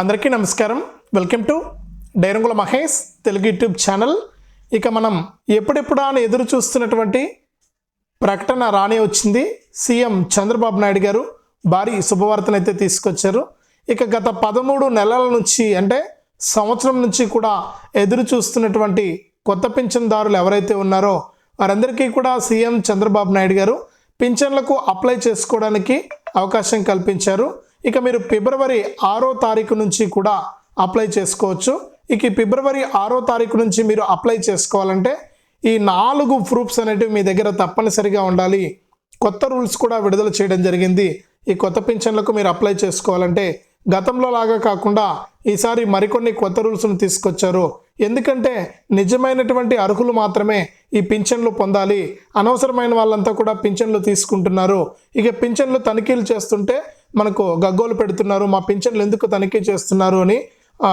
అందరికీ నమస్కారం. Welcome to డైరంగుల మహేష్ తెలుగు యూట్యూబ్ ఛానల్. ఇక మనం ఎప్పుడెప్పుడా అని ఎదురు చూస్తున్నటువంటి ప్రకటన రాని వచ్చింది. సీఎం చంద్రబాబు నాయుడు గారు భారీ శుభవార్తను అయితే తీసుకొచ్చారు. ఇక గత పదమూడు నెలల నుంచి అంటే సంవత్సరం నుంచి కూడా ఎదురు చూస్తున్నటువంటి కొత్త పింఛన్దారులు ఎవరైతే ఉన్నారో వారందరికీ కూడా సీఎం చంద్రబాబు నాయుడు గారు పింఛన్లకు అప్లై చేసుకోవడానికి అవకాశం కల్పించారు. ఇక మీరు ఫిబ్రవరి ఆరో తారీఖు నుంచి కూడా అప్లై చేసుకోవచ్చు. ఇక ఈ ఫిబ్రవరి ఆరో తారీఖు నుంచి మీరు అప్లై చేసుకోవాలంటే ఈ నాలుగు ప్రూఫ్స్ అనేటివి మీ దగ్గర తప్పనిసరిగా ఉండాలి. కొత్త రూల్స్ కూడా విడుదల చేయడం జరిగింది. ఈ కొత్త పింఛన్లకు మీరు అప్లై చేసుకోవాలంటే గతంలో లాగా కాకుండా ఈసారి మరికొన్ని కొత్త రూల్స్ను తీసుకొచ్చారు. ఎందుకంటే నిజమైనటువంటి అర్హులు మాత్రమే ఈ పింఛన్లు పొందాలి. అనవసరమైన వాళ్ళంతా కూడా పింఛన్లు తీసుకుంటున్నారు. ఇక పింఛన్లు తనిఖీలు చేస్తుంటే మనకు గగ్గోలు పెడుతున్నారు మా పింఛన్లు ఎందుకు తనిఖీ చేస్తున్నారు అని మా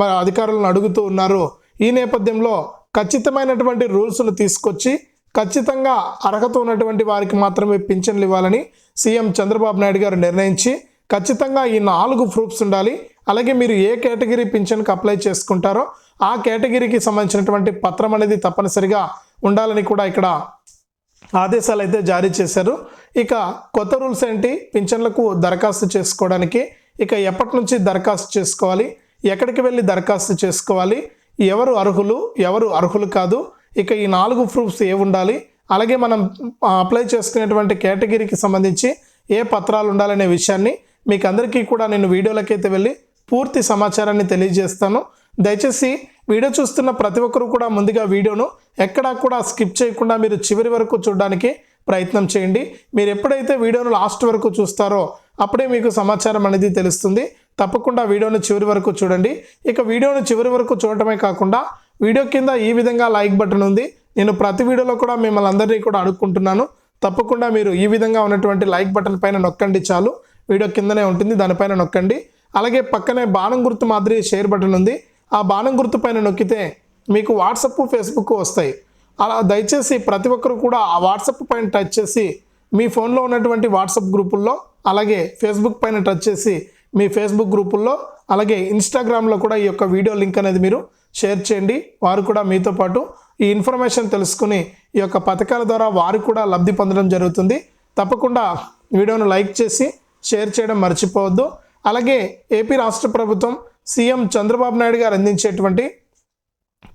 మన అధికారులను అడుగుతూ ఉన్నారు. ఈ నేపథ్యంలో ఖచ్చితమైనటువంటి రూల్స్ను తీసుకొచ్చి ఖచ్చితంగా అర్హత ఉన్నటువంటి వారికి మాత్రమే పింఛన్లు ఇవ్వాలని సీఎం చంద్రబాబు నాయుడు గారు నిర్ణయించి ఖచ్చితంగా ఈ నాలుగు ప్రూఫ్స్ ఉండాలి. అలాగే మీరు ఏ కేటగిరీ పింఛన్కి అప్లై చేసుకుంటారో ఆ కేటగిరీకి సంబంధించినటువంటి పత్రం అనేది తప్పనిసరిగా ఉండాలని కూడా ఇక్కడ ఆదేశాలు అయితే జారీ చేశారు. ఇక కొత్త రూల్స్ ఏంటి? పింఛన్లకు దరఖాస్తు చేసుకోవడానికి ఇక ఎప్పటి నుంచి దరఖాస్తు చేసుకోవాలి? ఎక్కడికి వెళ్ళి దరఖాస్తు చేసుకోవాలి? ఎవరు అర్హులు? ఎవరు అర్హులు కాదు? ఇక ఈ నాలుగు ప్రూఫ్స్ ఏ ఉండాలి? అలాగే మనం అప్లై చేసుకునేటువంటి కేటగిరీకి సంబంధించి ఏ పత్రాలు ఉండాలనే విషయాన్ని మీకు అందరికీ కూడా నేను వీడియోలకైతే వెళ్ళి పూర్తి సమాచారాన్ని తెలియజేస్తాను. దయచేసి వీడియో చూస్తున్న ప్రతి ఒక్కరు కూడా ముందుగా వీడియోను ఎక్కడా కూడా స్కిప్ చేయకుండా మీరు చివరి వరకు చూడడానికి ప్రయత్నం చేయండి. మీరు ఎప్పుడైతే వీడియోను లాస్ట్ వరకు చూస్తారో అప్పుడే మీకు సమాచారం అనేది తెలుస్తుంది. తప్పకుండా వీడియోను చివరి వరకు చూడండి. ఇక వీడియోను చివరి వరకు చూడటమే కాకుండా వీడియో కింద ఈ విధంగా లైక్ బటన్ ఉంది. నేను ప్రతి వీడియోలో కూడా మిమ్మల్ని అందరినీ కూడా అడుక్కుంటున్నాను. తప్పకుండా మీరు ఈ విధంగా ఉన్నటువంటి లైక్ బటన్ పైన నొక్కండి చాలు. వీడియో కిందనే ఉంటుంది దానిపైన నొక్కండి. అలాగే పక్కనే బాణం గుర్తు మాదిరి షేర్ బటన్ ఉంది. ఆ బాణం గుర్తు పైన నొక్కితే మీకు వాట్సప్ ఫేస్బుక్ వస్తాయి. అలా దయచేసి ప్రతి ఒక్కరు కూడా ఆ వాట్సప్ పైన టచ్ చేసి మీ ఫోన్లో ఉన్నటువంటి వాట్సప్ గ్రూపుల్లో అలాగే ఫేస్బుక్ పైన టచ్ చేసి మీ ఫేస్బుక్ గ్రూపుల్లో అలాగే ఇన్స్టాగ్రామ్లో కూడా ఈ యొక్క వీడియో లింక్ అనేది మీరు షేర్ చేయండి. వారు కూడా మీతో పాటు ఈ ఇన్ఫర్మేషన్ తెలుసుకుని ఈ యొక్క పథకాల ద్వారా వారు కూడా లబ్ధి పొందడం జరుగుతుంది. తప్పకుండా వీడియోను లైక్ చేసి షేర్ చేయడం మర్చిపోవద్దు. అలాగే ఏపీ రాష్ట్ర ప్రభుత్వం సీఎం చంద్రబాబు నాయుడు గారు అందించేటువంటి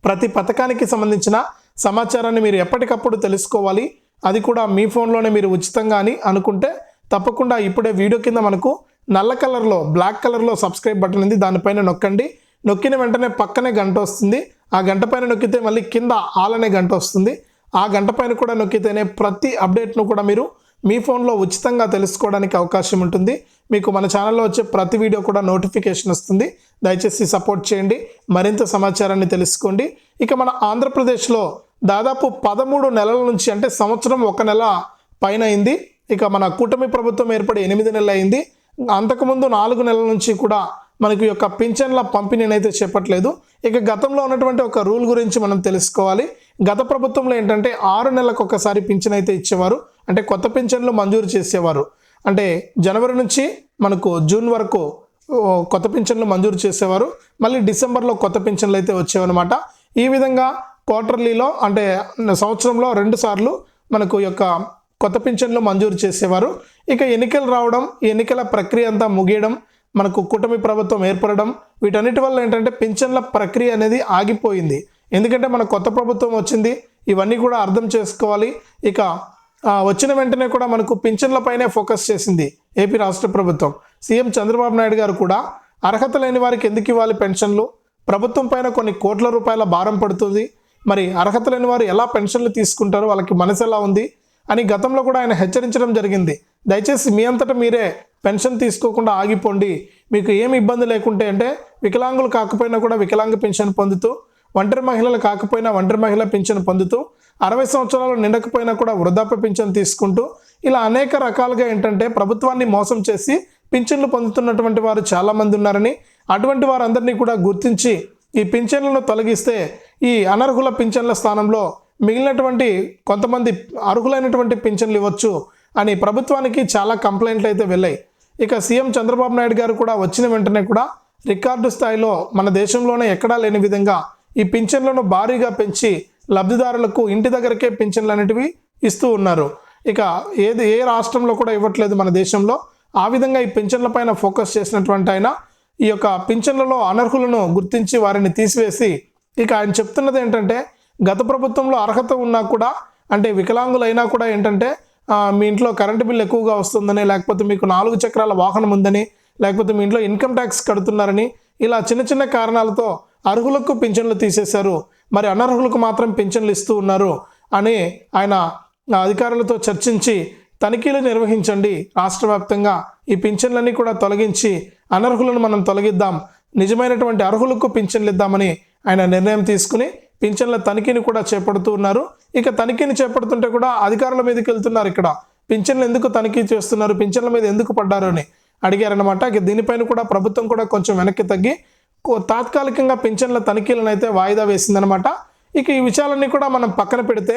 ప్రతి పథకానికి సంబంధించిన సమాచారాన్ని మీరు ఎప్పటికప్పుడు తెలుసుకోవాలి. అది కూడా మీ ఫోన్లోనే మీరు ఉచితంగా అని అనుకుంటే తప్పకుండా ఇప్పుడే వీడియో కింద మనకు నల్ల కలర్లో బ్లాక్ కలర్లో సబ్స్క్రైబ్ బటన్ ఉంది. దానిపైన నొక్కండి. నొక్కిన వెంటనే పక్కనే గంట వస్తుంది. ఆ గంట పైన నొక్కితే మళ్ళీ కింద ఆల్ అనే గంట వస్తుంది. ఆ గంట పైన కూడా నొక్కితేనే ప్రతి అప్డేట్ను కూడా మీరు మీ ఫోన్లో ఉచితంగా తెలుసుకోవడానికి అవకాశం ఉంటుంది. మీకు మన ఛానల్లో వచ్చే ప్రతి వీడియో కూడా నోటిఫికేషన్ వస్తుంది. దయచేసి సపోర్ట్ చేయండి. మరింత సమాచారాన్ని తెలుసుకోండి. ఇక మన ఆంధ్రప్రదేశ్లో దాదాపు పదమూడు నెలల నుంచి అంటే సంవత్సరం ఒక నెల పైన అయింది. ఇక మన కూటమి ప్రభుత్వం ఏర్పడి ఎనిమిది నెలలు అయింది. అంతకుముందు నాలుగు నెలల నుంచి కూడా మనకి యొక్క పింఛన్ల పంపిణీని అయితే చెప్పట్లేదు ఇక గతంలో ఉన్నటువంటి ఒక రూల్ గురించి మనం తెలుసుకోవాలి. గత ప్రభుత్వంలో ఏంటంటే ఆరు నెలలకు ఒకసారి పింఛన్ అయితే ఇచ్చేవారు. అంటే కొత్త పింఛన్లు మంజూరు చేసేవారు. అంటే జనవరి నుంచి మనకు జూన్ వరకు కొత్త పింఛన్లు మంజూరు చేసేవారు. మళ్ళీ డిసెంబర్లో కొత్త పింఛన్లు అయితే వచ్చేవన్నమాట. ఈ విధంగా క్వార్టర్లీలో అంటే సంవత్సరంలో రెండు సార్లు మనకు ఈ యొక్క కొత్త పింఛన్లు మంజూరు చేసేవారు. ఇక ఎన్నికలు రావడం ఈ ఎన్నికల ప్రక్రియ అంతా ముగియడం మనకు కూటమి ప్రభుత్వం ఏర్పడడం వీటన్నిటి వల్ల ఏంటంటే పింఛన్ల ప్రక్రియ అనేది ఆగిపోయింది. ఎందుకంటే మన కొత్త ప్రభుత్వం వచ్చింది ఇవన్నీ కూడా అర్థం చేసుకోవాలి. ఇక వచ్చిన వెంటనే కూడా మనకు పింఛన్లపైనే ఫోకస్ చేసింది ఏపీ రాష్ట్ర ప్రభుత్వం. సీఎం చంద్రబాబు నాయుడు గారు కూడా అర్హత లేని వారికి ఎందుకు ఇవ్వాలి పెన్షన్లు? ప్రభుత్వం పైన కొన్ని కోట్ల రూపాయల భారం పడుతుంది. మరి అర్హత లేని వారు ఎలా పెన్షన్లు తీసుకుంటారో? వాళ్ళకి మనసు ఎలా ఉంది? అని గతంలో కూడా ఆయన హెచ్చరించడం జరిగింది. దయచేసి మీ అంతటా మీరే పెన్షన్ తీసుకోకుండా ఆగిపోండి. మీకు ఏమి ఇబ్బంది లేకుంటే అంటే వికలాంగులు కాకపోయినా కూడా వికలాంగ పెన్షన్ పొందుతూ ఒంటరి మహిళలు కాకపోయినా ఒంటరి మహిళ పింఛను పొందుతూ అరవై సంవత్సరాలు నిండకపోయినా కూడా వృద్ధాప్య పింఛను తీసుకుంటూ ఇలా అనేక రకాలుగా ఏంటంటే ప్రభుత్వాన్ని మోసం చేసి పింఛన్లు పొందుతున్నటువంటి వారు చాలామంది ఉన్నారని అటువంటి వారందరినీ కూడా గుర్తించి ఈ పింఛన్లను తొలగిస్తే ఈ అనర్హుల పింఛన్ల స్థానంలో మిగిలినటువంటి కొంతమంది అర్హులైనటువంటి పింఛన్లు ఇవ్వచ్చు అని ప్రభుత్వానికి చాలా కంప్లైంట్లు అయితే వెళ్ళాయి. ఇక సీఎం చంద్రబాబు నాయుడు గారు కూడా వచ్చిన వెంటనే కూడా రికార్డు స్థాయిలో మన దేశంలోనే ఎక్కడా లేని విధంగా ఈ పింఛన్లను భారీగా పెంచి లబ్ధిదారులకు ఇంటి దగ్గరకే పింఛన్లు అనేటివి ఇస్తూ ఉన్నారు. ఇక ఏది ఏ రాష్ట్రంలో కూడా ఇవ్వట్లేదు మన దేశంలో. ఆ విధంగా ఈ పింఛన్ల పైన ఫోకస్ చేసినటువంటి ఆయన ఈ యొక్క పింఛన్లలో అనర్హులను గుర్తించి వారిని తీసివేసి ఇక ఆయన చెప్తున్నది ఏంటంటే గత ప్రభుత్వంలో అర్హత ఉన్నా కూడా అంటే వికలాంగులైనా కూడా ఏంటంటే మీ ఇంట్లో కరెంటు బిల్ ఎక్కువగా వస్తుందని లేకపోతే మీకు నాలుగు చక్రాల వాహనం ఉందని లేకపోతే మీ ఇంట్లో ఇన్కమ్ ట్యాక్స్ కడుతున్నారని ఇలా చిన్న చిన్న కారణాలతో అర్హులకు పింఛన్లు తీసేశారు. మరి అనర్హులకు మాత్రం పింఛన్లు ఇస్తూ ఉన్నారు అని ఆయన అధికారులతో చర్చించి తనిఖీలు నిర్వహించండి. రాష్ట్ర వ్యాప్తంగా ఈ పింఛన్లన్నీ కూడా తొలగించి అనర్హులను మనం తొలగిద్దాం. నిజమైనటువంటి అర్హులకు పింఛన్లు ఇద్దామని ఆయన నిర్ణయం తీసుకుని పింఛన్ల తనిఖీని కూడా చేపడుతూ ఉన్నారు. ఇక తనిఖీని చేపడుతుంటే కూడా అధికారుల మీదకి వెళ్తున్నారు ఇక్కడ. పింఛన్లు ఎందుకు తనిఖీ చేస్తున్నారు? పింఛన్ల మీద ఎందుకు పడ్డారు అని అడిగారనమాట ఇక దీనిపైన కూడా ప్రభుత్వం కూడా కొంచెం వెనక్కి తగ్గి తాత్కాలికంగా పింఛన్ల తనిఖీలను అయితే వాయిదా వేసిందనమాట ఇక ఈ విషయాలన్నీ కూడా మనం పక్కన పెడితే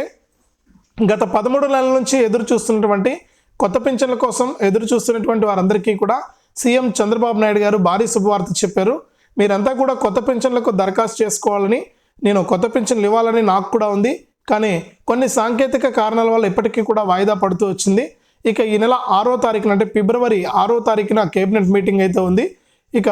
గత పదమూడు నెలల నుంచి ఎదురు చూస్తున్నటువంటి కొత్త పింఛన్ల కోసం ఎదురు చూస్తున్నటువంటి వారందరికీ కూడా సీఎం చంద్రబాబు నాయుడు గారు భారీ శుభవార్త చెప్పారు. మీరంతా కూడా కొత్త పింఛన్లకు దరఖాస్తు చేసుకోవాలని నేను కొత్త పింఛన్లు ఇవ్వాలని నాకు కూడా ఉంది. కానీ కొన్ని సాంకేతిక కారణాల వల్ల ఇప్పటికీ కూడా వాయిదా పడుతూ వచ్చింది. ఇక ఈ నెల ఆరో తారీఖున అంటే ఫిబ్రవరి ఆరో తారీఖున కేబినెట్ మీటింగ్ అయితే ఉంది. ఇక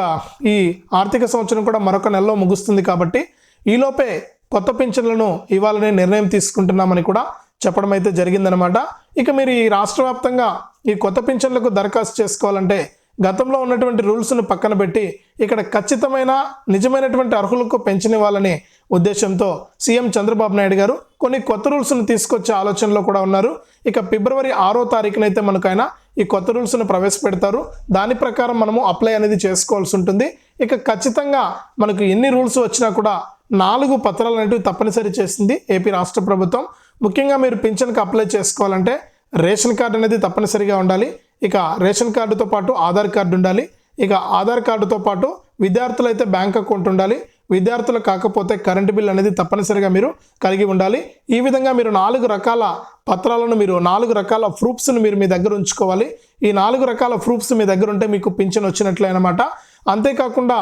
ఈ ఆర్థిక సంవత్సరం కూడా మరొక నెలలో ముగుస్తుంది కాబట్టి ఈలోపే కొత్త పింఛన్లను ఇవ్వాలనే నిర్ణయం తీసుకుంటున్నామని కూడా చెప్పడం అయితే జరిగిందనమాట ఇక మీరు ఈ రాష్ట్ర వ్యాప్తంగా ఈ కొత్త పింఛన్లకు దరఖాస్తు చేసుకోవాలంటే గతంలో ఉన్నటువంటి రూల్స్ను పక్కన పెట్టి ఇక్కడ ఖచ్చితమైన నిజమైనటువంటి అర్హులకు పెంచనివ్వాలనే ఉద్దేశంతో సీఎం చంద్రబాబు నాయుడు గారు కొన్ని కొత్త రూల్స్ను తీసుకొచ్చే ఆలోచనలో కూడా ఉన్నారు. ఇక ఫిబ్రవరి ఆరో తారీఖునైతే మనకైనా ఈ కొత్త రూల్స్ను ప్రవేశపెడతారు. దాని ప్రకారం మనము అప్లై అనేది చేసుకోవాల్సి ఉంటుంది. ఇక ఖచ్చితంగా మనకు ఎన్ని రూల్స్ వచ్చినా కూడా నాలుగు పత్రాలు అనేటివి తప్పనిసరి చేసింది ఏపీ రాష్ట్ర ప్రభుత్వం. ముఖ్యంగా మీరు పింఛన్కి అప్లై చేసుకోవాలంటే రేషన్ కార్డు అనేది తప్పనిసరిగా ఉండాలి. ఇక రేషన్ కార్డుతో పాటు ఆధార్ కార్డు ఉండాలి. ఇక ఆధార్ కార్డుతో పాటు విద్యార్థులు అయితే బ్యాంక్ అకౌంట్ ఉండాలి. విద్యార్థులు కాకపోతే కరెంటు బిల్ అనేది తప్పనిసరిగా మీరు కలిగి ఉండాలి. ఈ విధంగా మీరు నాలుగు రకాల పత్రాలను మీరు నాలుగు రకాల ప్రూఫ్స్ను మీరు మీ దగ్గర ఉంచుకోవాలి. ఈ నాలుగు రకాల ప్రూఫ్స్ మీ దగ్గర ఉంటే మీకు పింఛన్ వచ్చినట్లే అనమాట అంతేకాకుండా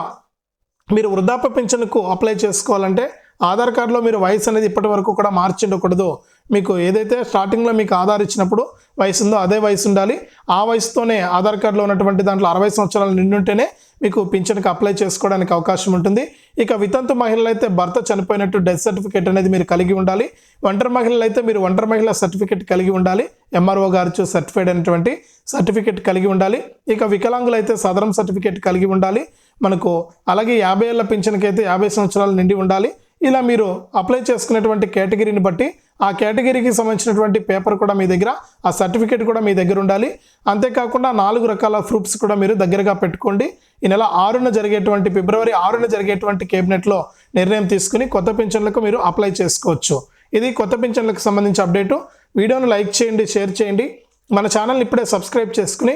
మీరు వృద్ధాప్య పింఛన్కు అప్లై చేసుకోవాలంటే ఆధార్ కార్డులో మీరు వయసు అనేది ఇప్పటి వరకు కూడా మార్చి ఉండకూడదు మీకు ఏదైతే స్టార్టింగ్లో మీకు ఆధార్ ఇచ్చినప్పుడు వయసు ఉందో అదే వయసు ఉండాలి ఆ వయసుతోనే ఆధార్ కార్డులో ఉన్నటువంటి దాంట్లో అరవై సంవత్సరాలు నిండుంటేనే మీకు పింఛన్కి అప్లై చేసుకోవడానికి అవకాశం ఉంటుంది. ఇక వితంతు మహిళలు అయితే భర్త చనిపోయినట్టు డెత్ సర్టిఫికేట్ అనేది మీరు కలిగి ఉండాలి. ఒంటరి మహిళలు అయితే మీరు ఒంటరి మహిళ సర్టిఫికేట్ కలిగి ఉండాలి. ఎంఆర్ఓ గారు సర్టిఫైడ్ అయినటువంటి సర్టిఫికేట్ కలిగి ఉండాలి. ఇక వికలాంగులు అయితే సదరం సర్టిఫికేట్ కలిగి ఉండాలి. మనకు అలాగే యాభై ఏళ్ళ పింఛన్కి అయితే యాభై సంవత్సరాలు నిండి ఉండాలి. ఇలా మీరు అప్లై చేసుకునేటువంటి కేటగిరీని బట్టి ఆ కేటగిరీకి సంబంధించినటువంటి పేపర్ కూడా మీ దగ్గర ఆ సర్టిఫికేట్ కూడా మీ దగ్గర ఉండాలి. అంతేకాకుండా నాలుగు రకాల ప్రూఫ్స్ కూడా మీరు దగ్గరగా పెట్టుకోండి. ఈ నెల ఆరున జరిగేటువంటి ఫిబ్రవరి ఆరున జరిగేటువంటి కేబినెట్లో నిర్ణయం తీసుకుని కొత్త పింఛన్లకు మీరు అప్లై చేసుకోవచ్చు. ఇది కొత్త పింఛన్లకు సంబంధించి అప్డేటు. వీడియోను లైక్ చేయండి షేర్ చేయండి. మన ఛానల్ని ఇప్పుడే సబ్స్క్రైబ్ చేసుకుని